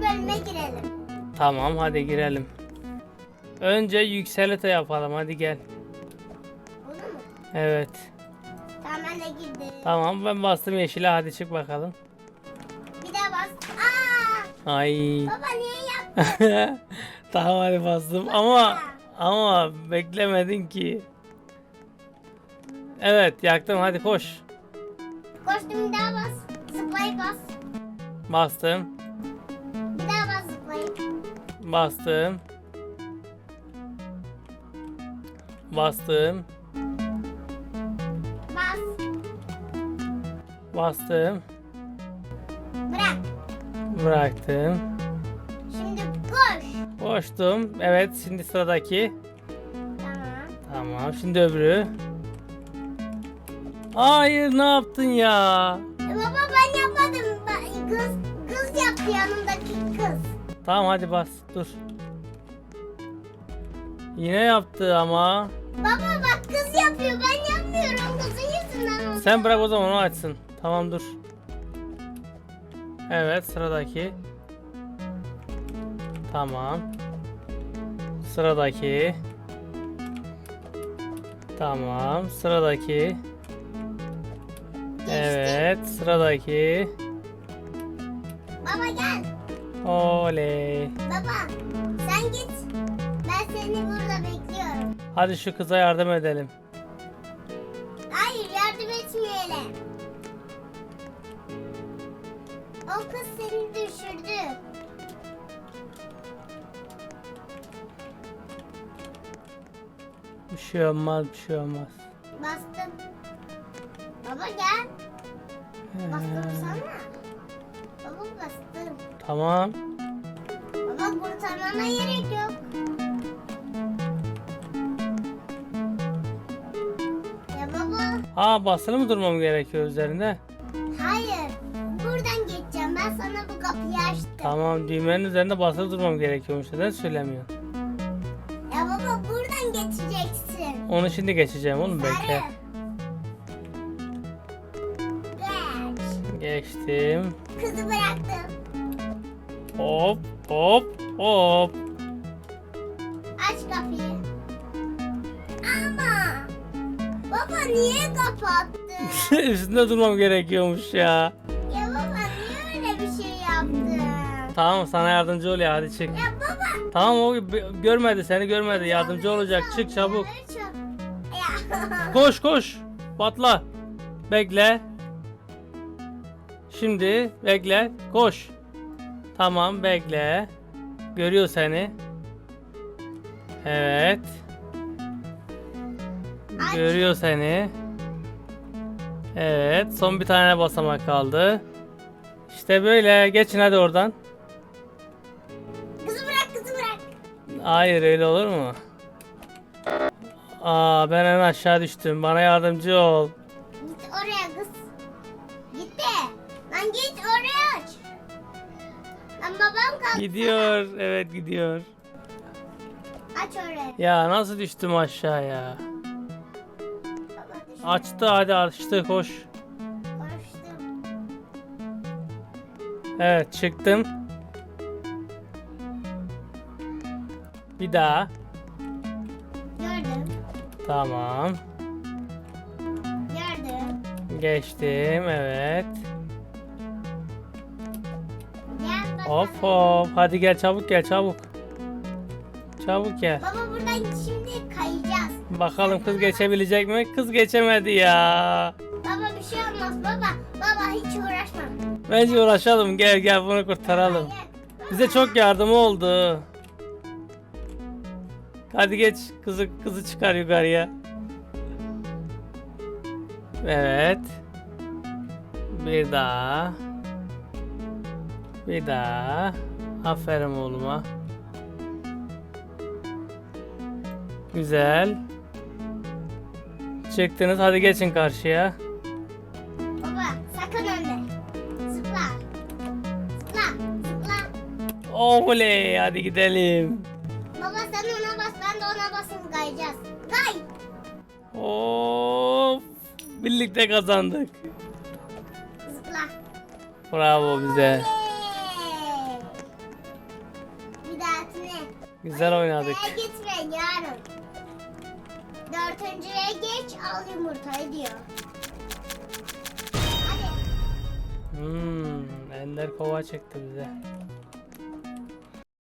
bölüme girelim. Tamam hadi girelim. Önce yükselite yapalım hadi gel. Bunu mu? Evet. Tamam ben de girdim. Tamam ben bastım yeşile hadi çık bakalım. Bir daha bas. Aa! Ay. Baba niye yaptın? tamam hadi bastım ama ama beklemedin ki. Evet yaktım hadi koş. Koştum bir daha bas. Zıplayıp bas. Bastım. Bastım. Bastım. Bas. Bastım. Bırak. Bıraktım. Şimdi koş. Koştum. Evet şimdi sıradaki. Tamam. Tamam şimdi öbürü. Hayır ne yaptın ya? E baba ben yapmadım. Kız, kız yaptı yanımdaki kız. Tamam hadi bas dur. Yine yaptı ama. Baba bak kız yapıyor ben yapmıyorum. Kızın yüzünden oldu. Sen bırak o zaman o açsın. Tamam dur. Evet sıradaki. Tamam. Sıradaki. Tamam sıradaki. Evet sıradaki. Baba gel. Oley. Baba sen git. Ben seni burada bekliyorum. Hadi şu kıza yardım edelim. Hayır yardım etmeyelim. O kız seni düşürdü. Bir şey olmaz bir şey olmaz. Bastım. Baba gel. Bastım sana. Tamam. Baba kurtarmana gerek yok. Ya baba. Aa basılı mı durmam gerekiyor üzerinde? Hayır. Buradan geçeceğim. Ben sana bu kapıyı açtım. Tamam düğmenin üzerinde basılı durmam gerekiyormuş. Neden söylemiyorsun? Ya baba buradan geçeceksin. Onu şimdi geçeceğim oğlum bekle. Sarı. Geç. Geçtim. Kızı bıraktım. Hop hop hop. Aç kapıyı. Ama. Baba niye kapattın? Üstünde durmam gerekiyormuş ya. ya baba niye öyle bir şey yaptın? Tamam sana yardımcı oluyor hadi çık. Ya baba. Tamam o görmedi seni görmedi yardımcı olacak çık çabuk. Ya. Koş koş. Patla. Bekle. Şimdi bekle. Koş. Tamam bekle. Görüyor seni. Evet. Görüyor seni. Evet. Son bir tane basamak kaldı. İşte böyle. Geçin hadi oradan. Kızı bırak kızı bırak. Hayır öyle olur mu? Aa ben en aşağı düştüm. Bana yardımcı ol. Git oraya kız. Git de. Lan git oraya. Lan babam kalktı. Gidiyor. Evet gidiyor. Aç oraya. Ya nasıl düştüm aşağıya? Açtı hadi açtı koş. Konuştum. Evet çıktım. Bir daha. Gördüm. Tamam. Gördüm. Geçtim evet. Hop hop. Hadi gel çabuk gel çabuk. Çabuk gel. Baba buradan şimdi kayacağız. Bakalım kız geçebilecek mi? Kız geçemedi ya. Baba bir şey olmaz baba. Baba hiç uğraşma. Bence uğraşalım. Gel gel bunu kurtaralım. Hayır. Bize çok yardım oldu. Hadi geç kızı kızı çıkar yukarıya. Evet. Bir daha. Bir daha. Aferin oğluma. Güzel. Çıktınız hadi geçin karşıya. Baba sakın önde. Zıpla. Zıpla. Zıpla. Oley hadi gidelim. Baba sen ona bas ben de ona basın kayacağız. Kay. Of. Birlikte kazandık. Zıpla. Bravo bize. Yay. Güzel oynadık. Gitme yarın. Dördüncüye geç al yumurtayı diyor. Hadi. Hmm, Ender kova çekti bize.